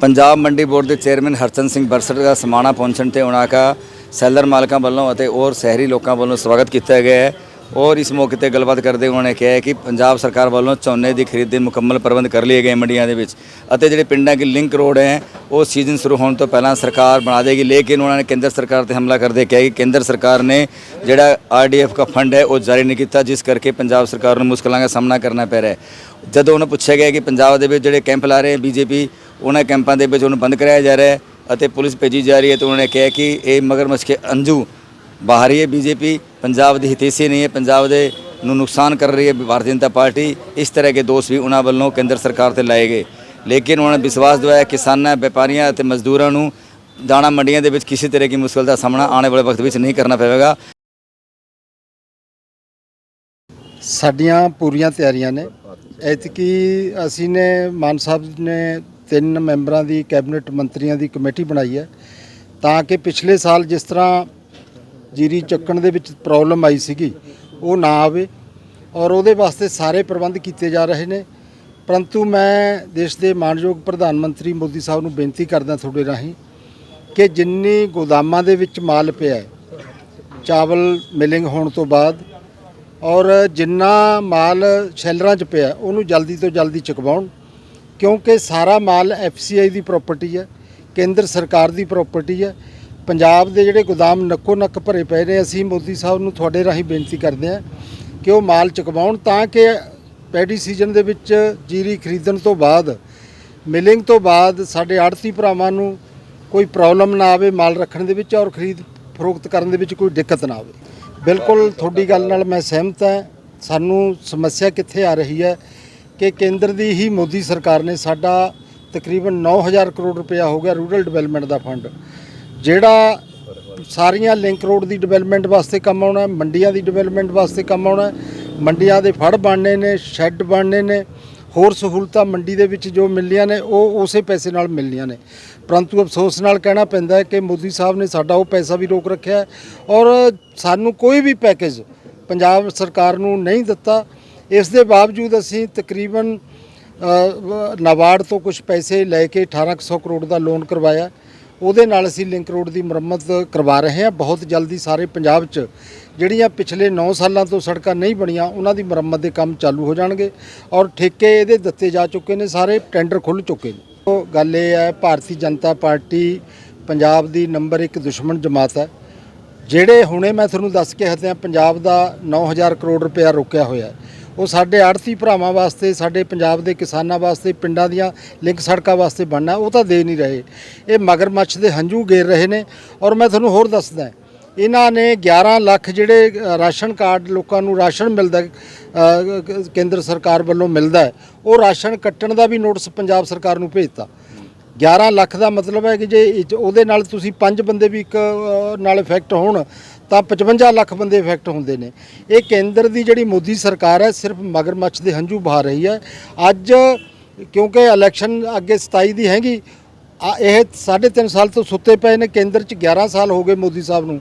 Punjab Mandi board ਦੇ chairman Harchand Singh Barsar ਦਾ ਸਮਾਣਾ ਪਹੁੰਚਣ ਤੇ ਉਹਨਾਂ ਦਾ ਸੈਲਰ ਮਾਲਕਾਂ ਵੱਲੋਂ ਅਤੇ ਹੋਰ ਸ਼ਹਿਰੀ ਲੋਕਾਂ ਵੱਲੋਂ ਸਵਾਗਤ ਕੀਤਾ ਗਿਆ ਹੈ। ਔਰ ਇਸ ਮੌਕੇ ਤੇ ਗੱਲਬਾਤ ਕਰਦੇ ਉਹਨਾਂ ਨੇ ਕਿਹਾ ਕਿ ਪੰਜਾਬ ਸਰਕਾਰ ਵੱਲੋਂ ਝੋਨੇ ਦੀ ਖਰੀਦ ਦੇ ਮੁਕੰਮਲ ਪ੍ਰਬੰਧ ਕਰ ਲਏ ਗਏ ਮੰਡੀਆਂ ਦੇ ਵਿੱਚ ਅਤੇ ਜਿਹੜੇ ਪਿੰਡਾਂ ਦੀ ਲਿੰਕ ਰੋਡ ਹੈ, ਉਹ ਸੀਜ਼ਨ ਸ਼ੁਰੂ ਹੋਣ ਤੋਂ ਪਹਿਲਾਂ ਸਰਕਾਰ ਬਣਾ ਦੇਗੀ। ਲੇਕਿਨ ਉਹਨਾਂ ਨੇ ਕੇਂਦਰ ਸਰਕਾਰ ਤੇ ਹਮਲਾ ਕਰਦੇ ਕਿਹਾ ਕਿ ਕੇਂਦਰ ਸਰਕਾਰ ਨੇ ਜਿਹੜਾ ਆਰਡੀਐਫ ਦਾ ਫੰਡ ਹੈ, ਉਹ ਜਾਰੀ ਨਹੀਂ ਕੀਤਾ, ਜਿਸ ਕਰਕੇ ਪੰਜਾਬ ਸਰਕਾਰ ਨੂੰ ਮੁਸ਼ਕਲਾਂ ਦਾ ਸਾਹਮਣਾ ਕਰਨਾ ਪੈ ਰਿਹਾ ਹੈ। ਜਦੋਂ ਉਹਨੂੰ ਪੁੱਛਿਆ ਗਿਆ ਕਿ ਪੰਜਾਬ ਦੇ ਵਿੱਚ ਜਿਹੜੇ ਕੈਂਪ ਲਾ ਰਹੇ ਬੀਜੇਪੀ ਉਹਨਾਂ ਕੈਂਪਾਂ ਦੇ ਵਿੱਚ ਉਹਨੂੰ ਬੰਦ ਕਰਾਇਆ ਜਾ ਰਿਹਾ ਹੈ ਅਤੇ ਪੁਲਿਸ ਭੇਜੀ ਜਾ ਰਹੀ ਹੈ ਤੇ ਉਹਨਾਂ ਨੇ ਕਿਹਾ ਕਿ ਇਹ ਮਗਰਮੱਛ ਕੇ ਅੰਜੂ ਬਾਹਰੀ ਹੈ ਬੀਜੇਪੀ, ਪੰਜਾਬ ਦੀ ਹਿਤੈਸ਼ੀ ਨਹੀਂ ਹੈ, ਪੰਜਾਬ ਦੇ ਨੂੰ ਨੁਕਸਾਨ ਕਰ ਰਹੀ ਹੈ ਭਾਰਤੀ ਜਨਤਾ ਪਾਰਟੀ, ਇਸ ਤਰ੍ਹਾਂ ਦੇ ਦੋਸ਼ ਵੀ ਉਹਨਾਂ ਵੱਲੋਂ ਕੇਂਦਰ ਸਰਕਾਰ ਤੇ ਲਾਏ ਗਏ। ਲੇਕਿਨ ਉਹਨਾਂ ਨੇ ਵਿਸ਼ਵਾਸ ਦਿਵਾਇਆ ਕਿਸਾਨਾਂ, ਵਪਾਰੀਆਂ ਅਤੇ ਮਜ਼ਦੂਰਾਂ ਨੂੰ ਦਾਣਾ ਮੰਡੀਆਂ ਦੇ ਵਿੱਚ ਕਿਸੇ ਤਰ੍ਹਾਂ ਦੀ ਮੁਸ਼ਕਲ ਦਾ ਸਾਹਮਣਾ ਆਉਣ ਵਾਲੇ ਵਕਤ ਵਿੱਚ ਨਹੀਂ ਕਰਨਾ ਪਵੇਗਾ। ਸਾਡੀਆਂ ਪੂਰੀਆਂ ਤਿਆਰੀਆਂ ਨੇ। ਐਤਕੀ ਅਸੀਂ ਨੇ ਮਾਨ ਸਾਹਿਬ ਨੇ ਤਿੰਨ ਮੈਂਬਰਾਂ ਦੀ ਕੈਬਨਿਟ ਮੰਤਰੀਆਂ ਦੀ ਕਮੇਟੀ ਬਣਾਈ ਹੈ ਤਾਂ ਕਿ ਪਿਛਲੇ ਸਾਲ ਜਿਸ ਤਰ੍ਹਾਂ ਜੀਰੀ ਚੱਕਣ ਦੇ ਵਿੱਚ ਪ੍ਰੋਬਲਮ ਆਈ ਸੀਗੀ, ਉਹ ਨਾ ਆਵੇ ਔਰ ਉਹਦੇ ਵਾਸਤੇ ਸਾਰੇ ਪ੍ਰਬੰਧ ਕੀਤੇ ਜਾ ਰਹੇ ਨੇ। ਪਰੰਤੂ ਮੈਂ ਦੇਸ਼ ਦੇ ਮਾਨਯੋਗ ਪ੍ਰਧਾਨ ਮੰਤਰੀ ਮੋਦੀ ਸਾਹਿਬ ਨੂੰ ਬੇਨਤੀ ਕਰਦਾ ਤੁਹਾਡੇ ਰਾਹੀਂ ਕਿ ਜਿੰਨੀ ਗੋਦਾਮਾਂ ਦੇ ਵਿੱਚ ਮਾਲ ਪਿਆ ਹੈ, ਚਾਵਲ ਮਿਲਿੰਗ ਹੋਣ ਤੋਂ ਬਾਅਦ ਔਰ ਜਿੰਨਾ ਮਾਲ ਸ਼ੈਲਰਾਂ 'ਚ ਪਿਆ, ਉਹਨੂੰ ਜਲਦੀ ਤੋਂ ਜਲਦੀ ਚੁਕਵਾਉਣ। ਕਿਉਂਕਿ ਸਾਰਾ ਮਾਲ ਐਫਸੀਆਈ ਦੀ ਪ੍ਰਾਪਰਟੀ ਹੈ, ਕੇਂਦਰ ਸਰਕਾਰ ਦੀ ਪ੍ਰਾਪਰਟੀ ਹੈ। ਪੰਜਾਬ ਦੇ ਜਿਹੜੇ ਗੋਦਾਮ ਨੱਕੋ ਨੱਕ ਭਰੇ ਪਏ ਨੇ, ਅਸੀਂ ਮੋਦੀ ਸਾਹਿਬ ਨੂੰ ਤੁਹਾਡੇ ਰਾਹੀਂ ਬੇਨਤੀ ਕਰਦੇ ਹਾਂ ਕਿ ਉਹ ਮਾਲ ਚੁਕਵਾਉਣ ਤਾਂ ਕਿ ਪੈਡੀ ਸੀਜ਼ਨ ਦੇ ਵਿੱਚ ਜੀਰੀ ਖਰੀਦਣ ਤੋਂ ਬਾਅਦ ਮਿਲਿੰਗ ਤੋਂ ਬਾਅਦ ਸਾਡੇ ਆੜਤੀ ਭਰਾਵਾਂ ਨੂੰ ਕੋਈ ਪ੍ਰੋਬਲਮ ਨਾ ਆਵੇ ਮਾਲ ਰੱਖਣ ਦੇ ਵਿੱਚ ਔਰ ਖਰੀਦ ਫਰੋਖਤ ਕਰਨ ਦੇ ਵਿੱਚ ਕੋਈ ਦਿੱਕਤ ਨਾ ਆਵੇ। ਬਿਲਕੁਲ ਤੁਹਾਡੀ ਗੱਲ ਨਾਲ ਮੈਂ ਸਹਿਮਤ ਹਾਂ। ਸਾਨੂੰ ਸਮੱਸਿਆ ਕਿੱਥੇ ਆ ਰਹੀ ਹੈ? ਕਿ ਕੇਂਦਰ ਦੀ ਹੀ ਮੋਦੀ ਸਰਕਾਰ ਨੇ ਸਾਡਾ ਤਕਰੀਬਨ 9000 ਕਰੋੜ ਰੁਪਇਆ ਹੋ ਗਿਆ ਰੂਰਲ ਡਿਵੈਲਪਮੈਂਟ ਦਾ ਫੰਡ। ਜਿਹੜਾ ਸਾਰੀਆਂ ਲਿੰਕ ਰੋਡ ਦੀ ਡਿਵੈਲਪਮੈਂਟ ਵਾਸਤੇ ਕੰਮ ਆਉਣਾ, ਮੰਡੀਆਂ ਦੀ ਡਿਵੈਲਪਮੈਂਟ ਵਾਸਤੇ ਕੰਮ ਆਉਣਾ, ਮੰਡੀਆਂ ਦੇ ਫੜ ਬਣਨੇ ਨੇ, ਸ਼ੈੱਡ ਬਣਨੇ ਨੇ, ਹੋਰ ਸਹੂਲਤਾਂ ਮੰਡੀ ਦੇ ਵਿੱਚ ਜੋ ਮਿਲਣੀਆਂ ਨੇ, ਉਹ ਉਸੇ ਪੈਸੇ ਨਾਲ ਮਿਲਣੀਆਂ ਨੇ। ਪਰੰਤੂ ਅਫਸੋਸ ਨਾਲ ਕਹਿਣਾ ਪੈਂਦਾ ਹੈ ਕਿ ਮੋਦੀ ਸਾਹਿਬ ਨੇ ਸਾਡਾ ਉਹ ਪੈਸਾ ਵੀ ਰੋਕ ਰੱਖਿਆ ਔਰ ਸਾਨੂੰ ਕੋਈ ਵੀ ਪੈਕੇਜ ਪੰਜਾਬ ਸਰਕਾਰ ਨੂੰ ਨਹੀਂ ਦਿੱਤਾ। ਇਸ ਦੇ ਬਾਵਜੂਦ ਅਸੀਂ ਤਕਰੀਬਨ ਅ, ਨਾਬਾਰਡ ਤੋਂ ਕੁਝ ਪੈਸੇ ਲੈ ਕੇ 1800 ਕਰੋੜ ਦਾ ਲੋਨ ਕਰਵਾਇਆ। ਉਹਦੇ ਨਾਲ ਅਸੀਂ ਲਿੰਕ ਰੋਡ ਦੀ ਮੁਰੰਮਤ ਕਰਵਾ ਰਹੇ ਹਾਂ। ਬਹੁਤ ਜਲਦੀ ਸਾਰੇ ਪੰਜਾਬ 'ਚ ਜਿਹੜੀਆਂ ਪਿਛਲੇ 9 ਸਾਲਾਂ ਤੋਂ ਸੜਕਾਂ ਨਹੀਂ ਬਣੀਆਂ ਉਹਨਾਂ ਦੀ ਮੁਰੰਮਤ ਦੇ ਕੰਮ ਚਾਲੂ ਹੋ ਜਾਣਗੇ ਔਰ ਠੇਕੇ ਇਹਦੇ ਦਿੱਤੇ ਜਾ ਚੁੱਕੇ ਨੇ ਸਾਰੇ ਟੈਂਡਰ ਖੁੱਲ ਚੁੱਕੇ ਨੇ। ਉਹ ਗੱਲ ਇਹ ਹੈ ਭਾਰਤੀ ਜਨਤਾ ਪਾਰਟੀ ਪੰਜਾਬ ਦੀ ਨੰਬਰ 1 ਦੁਸ਼ਮਣ ਜਮਾਤ ਹੈ। ਜਿਹੜੇ ਹੁਣੇ ਮੈਂ ਤੁਹਾਨੂੰ ਦੱਸ ਕੇ ਹਟਿਆ ਪੰਜਾਬ ਦਾ 9000 ਕਰੋੜ ਰੁਪਇਆ ਰੋਕਿਆ ਹੋਇਆ ਉਹ ਸਾਡੇ ਆੜਤੀ ਭਰਾਵਾਂ ਵਾਸਤੇ, ਸਾਡੇ ਪੰਜਾਬ ਦੇ ਕਿਸਾਨਾਂ ਵਾਸਤੇ, ਪਿੰਡਾਂ ਦੀਆਂ ਲਿੰਕ ਸੜਕਾਂ ਵਾਸਤੇ ਬਣਨਾ, ਉਹ ਤਾਂ ਦੇ ਨਹੀਂ ਰਹੇ। ਇਹ ਮਗਰਮੱਛ ਦੇ ਹੰਝੂ ਗੇਰ ਰਹੇ ਨੇ। ਔਰ ਮੈਂ ਤੁਹਾਨੂੰ ਹੋਰ ਦੱਸਦਾ, ਇਹਨਾਂ ਨੇ 11 ਲੱਖ ਜਿਹੜੇ ਰਾਸ਼ਨ ਕਾਰਡ ਲੋਕਾਂ ਨੂੰ ਰਾਸ਼ਨ ਮਿਲਦਾ ਕੇਂਦਰ ਸਰਕਾਰ ਵੱਲੋਂ ਮਿਲਦਾ ਉਹ ਰਾਸ਼ਨ ਕੱਟਣ ਦਾ ਵੀ ਨੋਟਿਸ ਪੰਜਾਬ ਸਰਕਾਰ ਨੂੰ ਭੇਜਤਾ। 11 ਲੱਖ ਦਾ ਮਤਲਬ ਹੈ ਕਿ ਜੇ ਇਹ ਉਹਦੇ ਨਾਲ ਤੁਸੀਂ ਪੰਜ ਬੰਦੇ ਵੀ ਇੱਕ ਅ, ਨਾਲ ਇਫੈਕਟ ਹੋਣ ਤਾਂ 55 ਲੱਖ ਬੰਦੇ ਇਫੈਕਟ ਹੁੰਦੇ ਨੇ। ਇਹ ਕੇਂਦਰ ਦੀ ਜਿਹੜੀ ਮੋਦੀ ਸਰਕਾਰ ਹੈ ਸਿਰਫ ਮਗਰਮੱਛ ਦੇ ਹੰਝੂ ਬਹਾ ਰਹੀ ਹੈ। ਅੱਜ ਕਿਉਂਕਿ ਇਲੈਕਸ਼ਨ ਅੱਗੇ 27 ਦੀ ਹੈਗੀ ਆ ਇਹ 3.5 ਸਾਲ ਤੋਂ ਸੁੱਤੇ ਪਏ ਨੇ ਕੇਂਦਰ 'ਚ 11 ਸਾਲ ਹੋ ਗਏ ਮੋਦੀ ਸਾਹਿਬ ਨੂੰ।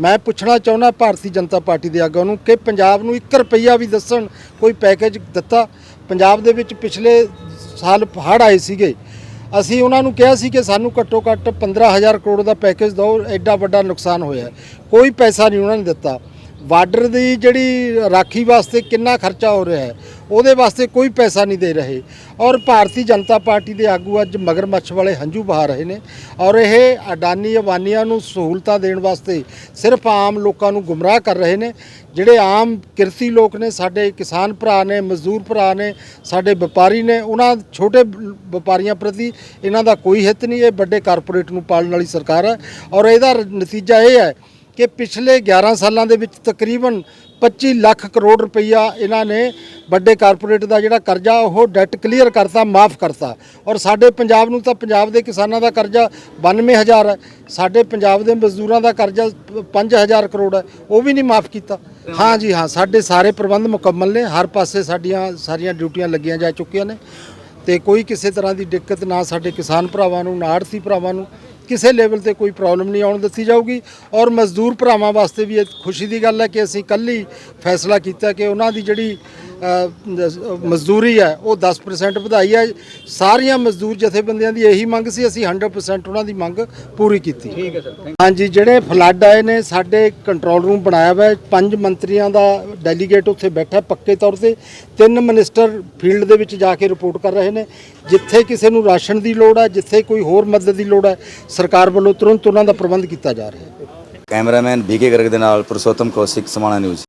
ਮੈਂ ਪੁੱਛਣਾ ਚਾਹੁੰਦਾ ਭਾਰਤੀ ਜਨਤਾ ਪਾਰਟੀ ਦੇ ਆਗੂਆਂ ਨੂੰ ਕਿ ਪੰਜਾਬ ਨੂੰ 1 ਰੁਪਈਆ ਵੀ ਦੱਸਣ ਕੋਈ ਪੈਕੇਜ ਦਿੱਤਾ? ਪੰਜਾਬ ਦੇ ਵਿੱਚ ਪਿਛਲੇ ਸਾਲ ਹੜ੍ਹ ਆਏ ਸੀਗੇ। ਅਸੀਂ ਉਹਨਾਂ ਨੂੰ ਕਿਹਾ ਸੀ ਕਿ ਸਾਨੂੰ ਘੱਟੋ ਘੱਟ 15000 ਕਰੋੜ ਦਾ ਪੈਕੇਜ ਦਿਓ, ਐਡਾ ਵੱਡਾ ਨੁਕਸਾਨ ਹੋਇਆ ਕੋਈ ਪੈਸਾ ਨਹੀਂ ਉਹਨਾਂ ਨੇ ਦਿੱਤਾ। ਬਾਰਡਰ ਦੀ ਜਿਹੜੀ ਰਾਖੀ ਵਾਸਤੇ ਕਿੰਨਾ ਖਰਚਾ ਹੋ ਰਿਹਾ ਹੈ, ਉਹਦੇ ਵਾਸਤੇ ਕੋਈ ਪੈਸਾ ਨਹੀਂ ਦੇ ਰਹੇ। ਔਰ ਭਾਰਤੀ ਜਨਤਾ ਪਾਰਟੀ ਦੇ ਆਗੂ ਅੱਜ ਮਗਰਮੱਛ ਵਾਲੇ ਹੰਝੂ ਬਹਾ ਰਹੇ ਨੇ। ਔਰ ਇਹ ਅਡਾਨੀ ਅਵਾਨੀਆਂ ਨੂੰ ਸਹੂਲਤਾਂ ਦੇਣ ਵਾਸਤੇ ਸਿਰਫ ਆਮ ਲੋਕਾਂ ਨੂੰ ਗੁੰਮਰਾਹ ਕਰ ਰਹੇ ਨੇ। ਜਿਹੜੇ ਆਮ ਕਿਰਤੀ ਲੋਕ ਨੇ, ਸਾਡੇ ਕਿਸਾਨ ਭਰਾ ਨੇ, ਮਜ਼ਦੂਰ ਭਰਾ ਨੇ, ਸਾਡੇ ਵਪਾਰੀ ਨੇ, ਉਹਨਾਂ ਛੋਟੇ ਵਪਾਰੀਆਂ ਪ੍ਰਤੀ ਇਹਨਾਂ ਦਾ ਕੋਈ ਹਿੱਤ ਨਹੀਂ। ਇਹ ਵੱਡੇ ਕਾਰਪੋਰੇਟ ਨੂੰ ਪਾਲਣ ਵਾਲੀ ਸਰਕਾਰ ਹੈ। ਔਰ ਇਹਦਾ ਨਤੀਜਾ ਇਹ ਹੈ ਕਿ ਪਿਛਲੇ 11 ਸਾਲਾਂ ਦੇ ਵਿੱਚ ਤਕਰੀਬਨ 25 ਲੱਖ ਕਰੋੜ ਰੁਪਈਆ ਇਹਨਾਂ ਨੇ ਵੱਡੇ ਕਾਰਪੋਰੇਟ ਦਾ ਜਿਹੜਾ ਕਰਜ਼ਾ, ਉਹ ਡੈਟ ਕਲੀਅਰ ਕਰਤਾ, ਮਾਫ ਕਰਤਾ। ਔਰ ਸਾਡੇ ਪੰਜਾਬ ਨੂੰ ਤਾਂ ਪੰਜਾਬ ਦੇ ਕਿਸਾਨਾਂ ਦਾ ਕਰਜ਼ਾ 92000 ਹੈ। ਸਾਡੇ ਪੰਜਾਬ ਦੇ ਮਜ਼ਦੂਰਾਂ ਦਾ ਕਰਜ਼ਾ 5000 ਕਰੋੜ ਹੈ। ਉਹ ਵੀ ਨਹੀਂ ਮਾਫ ਕੀਤਾ। ਹਾਂ ਜੀ, ਹਾਂ, ਸਾਡੇ ਸਾਰੇ ਪ੍ਰਬੰਧ ਮੁਕੰਮਲ ਨੇ। ਹਰ ਪਾਸੇ ਸਾਡੀਆਂ ਸਾਰੀਆਂ ਡਿਊਟੀਆਂ ਲੱਗੀਆਂ ਜਾ ਚੁੱਕੀਆਂ ਨੇ। ਤੇ ਕੋਈ ਕਿਸੇ ਤਰ੍ਹਾਂ ਦੀ ਦਿੱਕਤ ਨਾ ਸਾਡੇ ਕਿਸਾਨ ਭਰਾਵਾਂ ਨੂੰ, ਨਾ ਆੜਤੀ ਭਰਾਵਾਂ ਨੂੰ। ਕਿਸੇ ਲੈਵਲ ਤੇ ਕੋਈ ਪ੍ਰੋਬਲਮ ਨਹੀਂ ਆਉਣ ਦਿੱਤੀ ਜਾਊਗੀ ਔਰ ਮਜ਼ਦੂਰ ਭਰਾਵਾਂ ਵਾਸਤੇ ਵੀ ਇਹ ਖੁਸ਼ੀ ਦੀ ਗੱਲ ਹੈ ਕਿ ਅਸੀਂ ਕੱਲ ਹੀ ਫੈਸਲਾ ਕੀਤਾ ਕਿ ਉਹਨਾਂ ਦੀ ਜਿਹੜੀ ਮਜ਼ਦੂਰੀ ਹੈ ਉਹ 10% ਵਧਾਈ ਹੈ। ਸਾਰੀਆਂ ਮਜ਼ਦੂਰ ਜਥੇਬੰਦੀਆਂ ਦੀ ਇਹੀ ਮੰਗ ਸੀ ਅਸੀਂ 100% ਉਹਨਾਂ ਦੀ ਮੰਗ ਪੂਰੀ ਕੀਤੀ। ਠੀਕ ਹੈ ਸਰ ਹਾਂਜੀ ਜਿਹੜੇ ਫਲੱਡ ਆਏ ਨੇ ਸਾਡੇ ਕੰਟਰੋਲ ਰੂਮ ਬਣਾਇਆ ਹੋਇਆ ਪੰਜ ਮੰਤਰੀਆਂ ਦਾ ਡੈਲੀਗੇਟ ਉੱਥੇ ਬੈਠਾ ਪੱਕੇ ਤੌਰ ਤੇ। ਤਿੰਨ ਮਿਨਿਸਟਰ ਫੀਲਡ ਦੇ ਵਿੱਚ ਜਾ ਕੇ ਰਿਪੋਰਟ ਕਰ ਰਹੇ ਨੇ। ਜਿੱਥੇ ਕਿਸੇ ਨੂੰ ਰਾਸ਼ਨ ਦੀ ਲੋੜ ਹੈ ਜਿੱਥੇ ਕੋਈ ਹੋਰ ਮਦਦ ਦੀ ਲੋੜ ਹੈ ਸਰਕਾਰ ਵੱਲੋਂ ਤੁਰੰਤ ਉਹਨਾਂ ਦਾ ਪ੍ਰਬੰਧ ਕੀਤਾ ਜਾ ਰਿਹਾ ਹੈ। ਕੈਮਰਾਮੈਨ ਬੀਕੇ ਗਰਗ ਦੇ ਨਾਲ ਪੁਰਸ਼ੋਤਮ ਕੌਸ਼ਿਕ, ਸਮਾਣਾ ਨਿਊਜ਼।